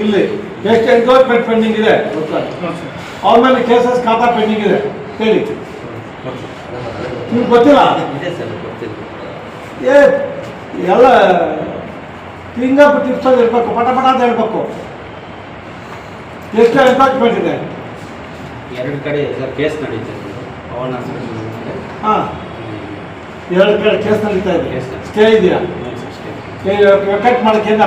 ಇಲ್ಲಿ ಎಷ್ಟು encroachment pending ಇದೆ. ಅವ್ರ ಮೇಲೆ ಕೇಸಸ್ ಖಾತಾ ಪೆಂಡಿಂಗ್ ಇದೆ. ಹೇಳಿ. ನಿಮ್ಗೆ ಗೊತ್ತಿಲ್ಲ? ಏ ಎಲ್ಲ ಫಿಂಗರ್ ಟಿಪ್ಸಲ್ಲಿ ಇರಬೇಕು ಪಟ ಪಟ ಅಂತ ಹೇಳ್ಬೇಕು. ಎಷ್ಟು ಎನ್ಕ್ರೋಚ್ಮೆಂಟ್ ಇದೆ? ಎರಡು ಕಡೆ ಸರ್ ಕೇಸ್ ನಡೀತಾ ಇದೆ. ಹಾಂ. ಎರಡು ಕಡೆ ಕೇಸ್ ನಡೀತಾ ಇದೆ. ಸ್ಟೇ ಇದೆಯಾ? ವೆಕಟ್ ಮಾಡಕ್ಕೆ ಏನು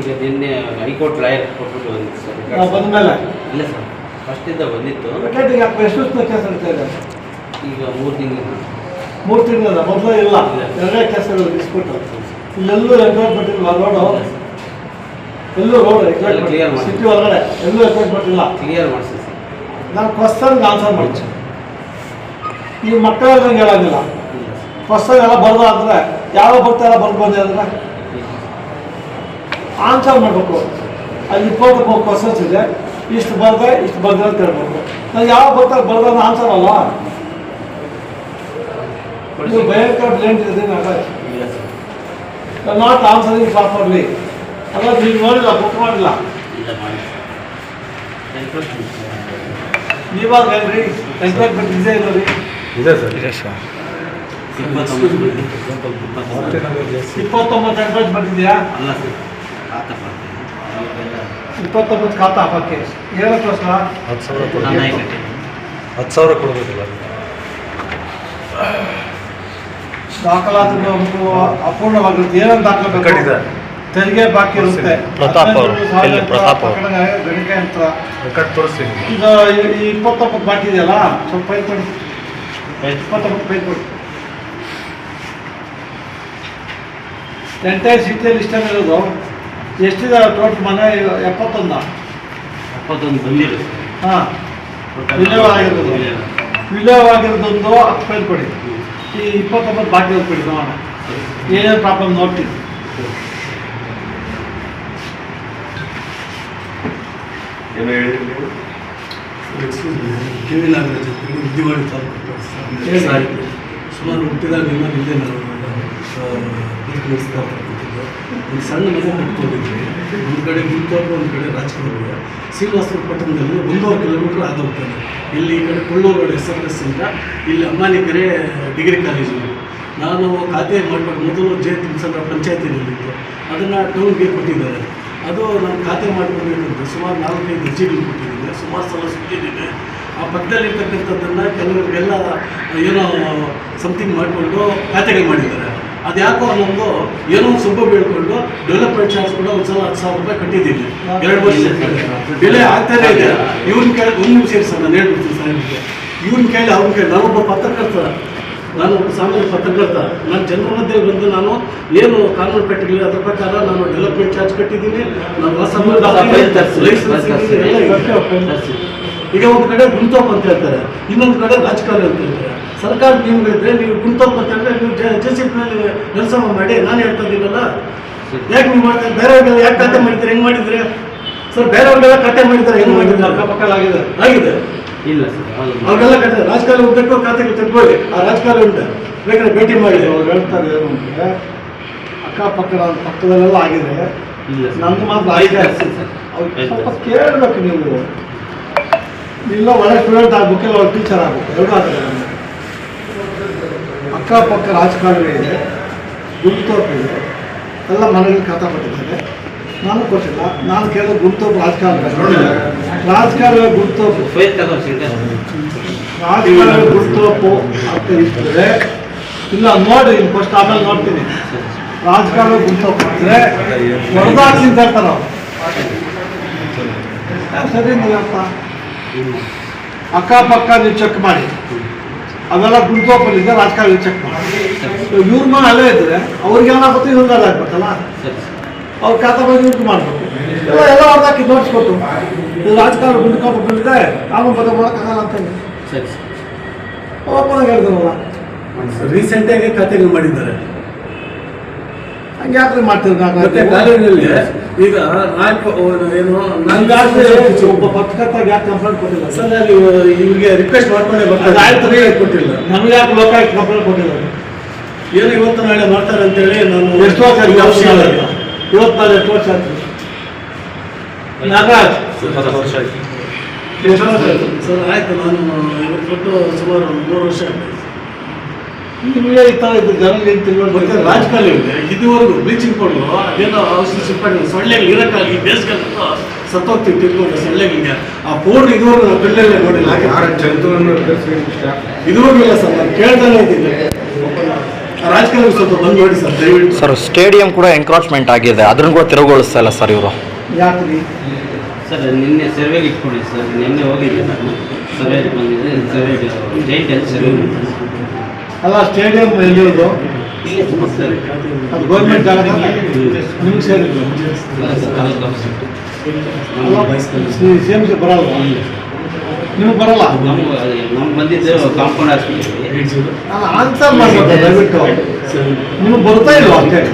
ಈಗ ನಿನ್ನೆ ಹೈಕೋರ್ಟ್ ಲಾಯರ್ ಕೊಟ್ಬಿಟ್ಟು ಬಂದಿತ್ತು ಸರ್. ಬಂದ್ಮೇಲೆ? ಇಲ್ಲ ಸರ್. ಫಸ್ಟಿಂದ ಬಂದಿತ್ತು. ವೆಕಟಿಗೆ ಎಷ್ಟು ವರ್ಷದ ಕೇಸ್ ನಡೀತಾ ಇದೆ? ಈಗ ಮೂರು ತಿಂಗಳು. ಮೂರು ತಿಂಗಳಲ್ಲ ಮೊದಲು ಇಲ್ಲ. ಎರಡೇ ಕೇಸ್ಗಳು ಇಸ್ಬಿಟ್ಟು ಇಲ್ಲೆಲ್ಲೂ ಎನ್ಕ್ರೋಚ್ಮೆಂಟ್ ಇಲ್ಲ ರೋಡು ಎಲ್ಲೂ ರೋಡ್ ಕ್ಲಿಯರ್. ಸಿಟಿ ಒಳಗಡೆ ಎಲ್ಲೂ ಎನ್ಕ್ರೋಚ್ಮೆಂಟ್ ಇಲ್ಲ ಕ್ಲಿಯರ್ ಮಾಡಿಸಿ ಸರ್. ನಾನು ಕ್ವಶನ್ಗೆ ಆನ್ಸರ್ ಮಾಡ್ತೀನಿ ಈ ಮಕ್ಕಳು ಹೇಳೋಂಗಿಲ್ಲ. ಕ್ವಶನ್ ಎಲ್ಲ ಬರೋದಾದ್ರೆ ಅಂದ್ರೆ ಯಾವ ಬರ್ತಾರ ಬರ್ಬೋದು ಬಂದೆ ಅಂದ್ರೆ? ಆನ್ಸರ್ ಮಾಡಬೇಕು. ಅಲ್ಲಿ ಇಪ್ಪತ್ತು ಕ್ವಶನ್ಸ್ ಇದೆ. ಇಷ್ಟು ಬರ್ದೆ ಇಷ್ಟು ಬರ್ದೆ ಅಂತ ಹೇಳ್ಬೇಕು. ನಾನು ಯಾವ ಬರ್ತಾರೆ ಬರ್ದ ಆನ್ಸರ್ ಅಲ್ಲ ಭಯಂಕರ ಬ್ಲೇಂಟ್ ಇದೆ ಸರ್ ನಾಟ್ ಆನ್ಸರಿಂಗ್ ಪ್ರಾಪರ್ಲಿ ಅಲ್ಲ ನೀವು ನೋಡಿಲ್ಲ ಬುಕ್ ಮಾಡಿಲ್ಲ. ನೀವಾಗ ಹೇಳ್ರಿ ಎಂಕ್ವೈರ್ಮೆಂಟ್ ಇದೆ ಇಲ್ಲ ರೀ ಇದೆ ಸರ್ ಇದೆ ಸರ್ ಇಪ್ಪತ್ತೊಂಬತ್ತು ಎಂಕ್ವೈರ್ಮೆಂಟ್ ಇದೆಯಾ ಅಲ್ಲ ಸರ್ ಇಪ್ಪತ್ತೊಂಬತ್ತು ಖಾತಾ ಹಾಕಕ್ಕೆ ಏನಕ್ಕೋಸ್ಕರ ಹತ್ತು ಸಾವಿರ ಹತ್ತು ಸಾವಿರ ದಾಖಲಾತಿಗಳು ಅಪೂರ್ಣವಾಗಿರುತ್ತೆ ಏನೇನು ದಾಖಲೆ ಹಾಕಬೇಕು ತೆರಿಗೆ ಬಾಕಿ ಇರುತ್ತೆ ಪ್ರತಾಪ್ ಅವರು. ಎಲ್ಲಿ ಪ್ರತಾಪ್ ಅವರು. ಗಣಿಕೆ ಅಂತ ರೆಕಾರ್ಡ್ ತೋರಿಸ್ತೀನಿ ಈ ಇಪ್ಪತ್ತೊಂಬತ್ತು ಬಾಕಿ ಇದೆಯಲ್ಲ ಸ್ವಲ್ಪ ಪೈಲ್ ಕೊಡಿ ಇಪ್ಪತ್ತೊಂಬತ್ತು ಪೈ ಕೊಡಿ ಎಂಟೈರ್ ಸಿಟಿಯಲ್ಲಿ ಇಷ್ಟೇ ಇರೋದು ಎಷ್ಟಿದೆ ಟೋಟಲ್ ಮನೆ? ಎಪ್ಪತ್ತೊಂದ? ಎಪ್ಪತ್ತೊಂದು ಬಂದಿದೆ. ಹಾಂ. ವಿಲೇವ್ ಆಗಿರೋದು ವಿಲೇವ್ ಆಗಿರೋದೊಂದು ಹತ್ತು ಪೈಲ್ ಕೊಡಿ. ಈ ಇಪ್ಪತ್ತೊಂಬತ್ತು ಬಾಕಿ ಕೊಡಿ ನೋಡೋಣ ಏನೇನು ಪ್ರಾಬ್ಲಮ್ ನೋಡ್ತೀನಿ. ಏನು ಸುಮಾರು ಕಿವಿ ನಾಗರಾಜ್ ತಾಲೂಕು. ಸುಮಾರು ಹುಟ್ಟಿದಾಗಿಂದ ಇಲ್ಲೇ ನಾವು ಬಿಸ್ನೆಸ್ ಒಂದು ಸಣ್ಣ ಮನೆ ಕಟ್ಕೊಂಡಿದ್ವಿ ಒಂದು ಕಡೆ ಗುಂಟೂರು ಒಂದು ಕಡೆ ರಾಜಕೀಯ ಶ್ರೀನಿವಾಸಪುರ ಪಟ್ಟಣದಲ್ಲಿ ಒಂದೂವರೆ ಕಿಲೋಮೀಟ್ರ್ ಆಗೋಗ್ತಾನೆ ಇಲ್ಲಿ ಈ ಕಡೆ ಕೊಳ್ಳೂರು ರೋಡ್ ಎಸ್ ಎಸ್ ಅಂತ. ಇಲ್ಲಿ ಅಮ್ಮಾನಿಕೆರೆ ಡಿಗ್ರಿ ಕಾಲೇಜು ನಾನು ಖಾತೆ ಮಾಡಬೇಕು. ಮೊದಲು ಜೆ ತಿಮ್ಸಂದ್ರ ಪಂಚಾಯತಿನಲ್ಲಿತ್ತು ಅದನ್ನು ಟೌನ್ಗೆ ಕೊಟ್ಟಿದ್ದಾರೆ. ಅದು ನಾನು ಖಾತೆ ಮಾಡ್ಕೊಬೇಕಂತ ಸುಮಾರು ನಾಲ್ಕೈದು ಅರ್ಜಿಗಳು ಕೊಟ್ಟಿದ್ದೀನಿ ಸುಮಾರು ಸಲ ಸುತ್ತಿದ್ದೀನಿ ಆ ಪಕ್ಕದಲ್ಲಿ ಇರ್ತಕ್ಕಂಥದ್ದನ್ನು ಕೆಲವರಿಗೆಲ್ಲ ಏನೋ ಸಮಥಿಂಗ್ ಮಾಡಿಕೊಂಡು ಖಾತೆಗಳು ಮಾಡಿದ್ದಾರೆ ಅದು ಯಾಕೋ ಅನ್ನೋದು ಏನೋ ಒಂದು ಸುಬ್ಬ ಬೀಳ್ಕೊಂಡು ಡೆವಲಪ್ಮೆಂಟ್ ಚಾರ್ಜ್ ಕೂಡ ಒಂದು ಸಲ ಹತ್ತು ಸಾವಿರ ರೂಪಾಯಿ ಕಟ್ಟಿದ್ದೀನಿ ಎರಡು ವರ್ಷ ಬೆಲೆ ಆಗ್ತಾನೆ ಇದೆ ಇವ್ರನ್ನ ಕೇಳಿ ಒಂದು ನಿಮಿಷ ಸರ್ ನಾನು ಹೇಳ್ಬಿಡ್ತೀನಿ ಸರ್ ಇವ್ರನ್ನ ಕೇಳಿ ಅವ್ರನ್ನ ಕೇಳಿ ನಾನೊಬ್ಬ ಪತ್ರಕರ್ತ ನಾನು ಸಾಮಾನ್ಯ ಪತ್ರಕರ್ತ ನಾನು ಜನರ ಮಧ್ಯೆ ಬಂದು ನಾನು ಏನು ಕಾನೂನು ಕಟ್ಟಿರಲಿಲ್ಲ ಅದ್ರ ಪ್ರಕಾರ ನಾನು ಡೆವಲಪ್ಮೆಂಟ್ ಚಾರ್ಜ್ ಕಟ್ಟಿದ್ದೀನಿ ನಾನು ಈಗ ಒಂದು ಕಡೆ ಗುಂತೋಪ್ ಅಂತ ಹೇಳ್ತಾರೆ ಇನ್ನೊಂದು ಕಡೆ ರಾಜಕಾರಣ ಅಂತ ಹೇಳ್ತಾರೆ. ಸರ್ಕಾರ ನಿಮ್ಗಿದ್ರೆ ನೀವು ಗುಂತೋಪ್ ಅಂತ ಹೇಳಿದ್ರೆ ನೀವು ಜೆ ಸಿ ಪಿನಲ್ಲಿ ಕೆಲಸ ಮಾಡಿ ನಾನು ಹೇಳ್ತಾ ಇದ್ದೀನಲ್ಲ. ಯಾಕೆ ನೀವು ಮಾಡ್ತಾರೆ ಬೇರೆಯವ್ರಿಗೆಲ್ಲ ಯಾಕೆ ಖಾತೆ ಮಾಡಿದ್ರೆ ಹೆಂಗ್ ಮಾಡಿದ್ರೆ ಸರ್ ಬೇರೆಯವ್ರಿಗೆಲ್ಲ ಖಾತೆ ಮಾಡಿದ್ರೆ ಹೆಂಗ್ ಮಾಡಿದ್ರೆ ಅಕ್ಕಪಕ್ಕಲಾಗಿದೆ ಆಗಿದೆ. ಇಲ್ಲ ಸರ್ ಅವ್ರಿಗೆಲ್ಲ ಕತೆ ರಾಜಕಾರಣ ಉದ್ದಕ್ಕೂ ಖಾತೆಗೆ ತಿಳ್ಕೊಳ್ಳಿ ಆ ರಾಜಕಾರಣ ಉಂಟು. ಬೇಕಾದ್ರೆ ಭೇಟಿ ಮಾಡಿ. ಅವ್ರು ಹೇಳ್ತಾರೆ ಏನು ಅಂದರೆ ಅಕ್ಕಪಕ್ಕದ ಪಕ್ಕದಲ್ಲೆಲ್ಲ ಆಗಿದೆ. ಇಲ್ಲ. ನಂದು ಮಾತ್ರ ಆಯ್ತಾ ಆಗಿದೆ. ಸ್ವಲ್ಪ ಕೇಳಬೇಕು ನೀವು. ಇಲ್ಲ ಒಳ್ಳೆ ಸ್ಟೂಡೆಂಟ್ ಆಗ್ಬೇಕಿಲ್ಲ ಒಳ್ಳೆ ಟೀಚರ್ ಆಗಬೇಕು ಎರಡೂ ಆಗ್ತದೆ ನಮ್ಗೆ. ಅಕ್ಕಪಕ್ಕ ರಾಜಕಾರಣಿ ಇದೆ ಗುಂತೋಪ್ ಇದೆ ಎಲ್ಲ ಮನೆಗಳಿಗೆ ಖಾತಾ ಕೊಟ್ಟಿದ್ದಾರೆ ನಾನು ಕೊಟ್ಟಿಲ್ಲ ನಾನು ಕೇಳಿದ ಗುಂತೋಪ್ ರಾಜಕಾರಣ ರಾಜಕಾರಣ ಸಿಂಟರ್ ರಾಜಕಾರಣ ಗುಂತೋಪು ಅಂತ ಇರ್ತದೆ. ಇಲ್ಲ ನೋಡಿ ಫಸ್ಟ್ ಆಮೇಲೆ ನೋಡ್ತೀನಿ. ರಾಜಕಾರಣ ಗುಂತೋಪು ಅಂದರೆ ಅಂತ ಹೇಳ್ತಾರೆ ಸರಿ ನೀವಪ್ಪ? ಅಕ್ಕಪಕ್ಕ ನೀವು ಚೆಕ್ ಮಾಡಿ. ಅವೆಲ್ಲ ಗುಂತೋಪಲ್ಲಿದೆ ರಾಜಕಾರಣ ಚೆಕ್ ಮಾಡಿ. ಇವ್ರ ಮನೆ ಅಲ್ಲೇ ಇದ್ರೆ ಅವ್ರಿಗೆ ಏನಾಗುತ್ತೆ ಇವ್ರಿಗೆ ಅದಾಗ್ಬೇಕಲ್ಲ ಅವ್ರ ಖಾತಾ ಬಗ್ಗೆ ಇವ್ರಿಗೆ ಮಾಡಬೇಕು. ಎಲ್ಲ ಎಲ್ಲ ಅವ್ರದಾಕಿ ನೋಡ್ಸ್ಕೊಟ್ಟು ಇದು ರಾಜಕಾರಣ ಗುಂಡ್ಕೊಂಡ್ಬಿಟ್ಟಿದೆ ನಾನು ಬದ ಮಾಡೋಕ್ಕಾಗಲ್ಲ ಅಂತ ಸರಿ. ಓಪನ್ ಹೇಳಿದ್ರಲ್ಲ ರೀಸೆಂಟಾಗಿ ಖಾತೆಗಳು ಮಾಡಿದ್ದಾರೆ. ಹಂಗೆ ಯಾಕ್ರಿ ಮಾಡ್ತೀರಿ ಈಗ ನಾಯಕ ಏನು ನಂಗಾದ್ರೆ ಒಬ್ಬ ಪತ್ರಕರ್ತ ಯಾಕೆ ಕಂಪ್ಲೇಂಟ್ ಕೊಟ್ಟಿಲ್ಲ? ಸರ್ ಅಲ್ಲಿ ಇವ್ರಿಗೆ ರಿಕ್ವೆಸ್ಟ್ ಮಾಡ್ಕೊಂಡೇ ಬರ್ತಾರೆ. ಆಯ್ತು ಕೊಟ್ಟಿಲ್ಲ. ನಮ್ಗೆ ಯಾಕೆ ಲೋಕಾಯುಕ್ತ ಕಂಪ್ಲೇಂಟ್ ಕೊಟ್ಟಿಲ್ಲ? ಏನು ಇವತ್ತು ನಾಳೆ ಮಾಡ್ತಾರೆ ಅಂತೇಳಿ ನಾನು ಎಷ್ಟು ವರ್ಷ ಇವತ್ತು ನಾಳೆ ಎಷ್ಟು ವರ್ಷ ಆಯ್ತು? ನಾಗರಾಜ್. ವರ್ಷ ಆಯ್ತು. ಎಷ್ಟು ವರ್ಷ ಆಯ್ತು? ಸರ್ ಆಯ್ತು ನಾನು ಇವತ್ತು ಕೊಟ್ಟು ಸುಮಾರು ಮೂರು ವರ್ಷ ಆಯ್ತು. ಈ ಥರ ಇದು ಜನ ರಾಜಕಾಲುವೆ ಇದುವರೆಗೂ ಬ್ಲೀಚಿಂಗ್ ಪೌಡರ್ ಅದೇನೋ ಔಷಧಿ ಸಿಂಪಡಣೆ ಸೊಳ್ಳೆಗಳು ಇರೋಕ್ಕಾಗಿ ಬೇಸಿಗೆ ಸತ್ತೋಗ್ತೀವಿ ತಿಳ್ಕೊಂಡು ಸೊಳ್ಳೆಗಳಿಗೆ ಆ ಪೌಡರ್ ಇದುವರೆಗೂ ನಾವು ನೋಡಿಲ್ಲ ಹಾಗೆ ಇದುವರೆಗೂ ಇಲ್ಲ ಸರ್ ನಾನು ಕೇಳ್ತಾನೆ ಇದ್ದೀನಿ. ಸ್ವಲ್ಪ ಬಂದು ನೋಡಿ ಸರ್ ದಯವಿಟ್ಟು. ಸರ್ ಸ್ಟೇಡಿಯಂ ಕೂಡ ಎನ್ಕ್ರೋಚ್ಮೆಂಟ್ ಆಗಿದೆ ಅದನ್ನ ಕೂಡ ತೆರವುಗೊಳಿಸ್ತಾ ಇಲ್ಲ ಸರ್ ಇವರು. ಯಾಕ್ರಿ? ಸರ್ ನಿನ್ನೆ ಸರ್ವೆಗೆ ಇಟ್ಕೊಂಡಿದ್ದೆ ಸರ್ ನಿನ್ನೆ ಹೋಗಿದ್ದೆ ನಾನು. ಸರ್ವೆ ಬಂದಿದೆ ಸರ್ವೆ ಡೇಟ್ ಸರ್ವೆ ಅಲ್ಲ ಸ್ಟೇಡಿಯಂ ಎಲ್ಲಿರೋದು ಇಲ್ಲೇ ಅದು ಗೌರ್ಮೆಂಟ್ ಜಾಗ ನಿಮ್ಗೆ? ಸೇರಿದ್ರು ಸಿ ಎಂ ಸಿ ಬರಲ್ಲ ನಿಮ್ಗೆ ಬರಲ್ಲ? ನಮ್ಗೆ ಬಂದಿದ್ದು ಕಾಂಪೌಂಡ್ ಹಾಸ್ಪಿಟಲ್ ಆನ್ಸರ್ ಮಾಡಬೇಕು, ದಯವಿಟ್ಟು. ನಿಮ್ಗೆ ಬರ್ತಾ ಇಲ್ವಾ ಸ್ಟೇಟ್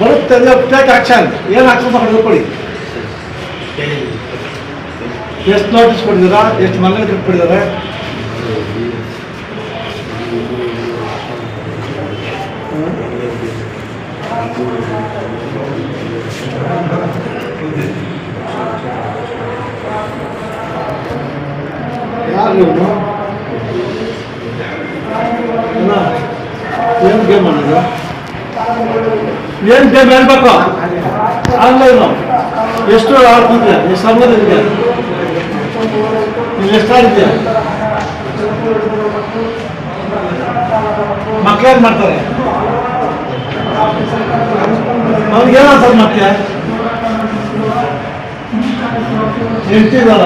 ಬರುತ್ತೆ ಸ್ಟೇಟ್ ಆಕ್ಷನ್ ಏನು ಆಕ್ಷನ್ ಕೊಡಿ ಎಷ್ಟು ನೋಟಿಸ್ ಕೊಟ್ಟಿದ್ದೀರಾ? ಎಷ್ಟು ಮನೇಲಿ ಕಟ್ಬಿಟ್ಟಿದ್ದಾರೆ ಯಾರು ಏನ್ ಗೇಮ್ ಮಾಡೋದು ಏನ್ ಗೇಮ್ ಹೇಳ್ಬೇಕು ಆನ್ಲೈನು ಎಷ್ಟು ಆಡ್ತಿದ್ಯಾ ಎಷ್ಟು ಇದೆಯಾ ನೀನು ಎಷ್ಟು ಆಡಿದ್ಯಾ ಮಕ್ಕಳೇನ್ ಮಾಡ್ತಾರೆ ಅವ್ರಿಗೆ ಏನೋ ಸರ್ ಮತ್ತೆ? ಹೇಳ್ತಿದ್ದಾರ?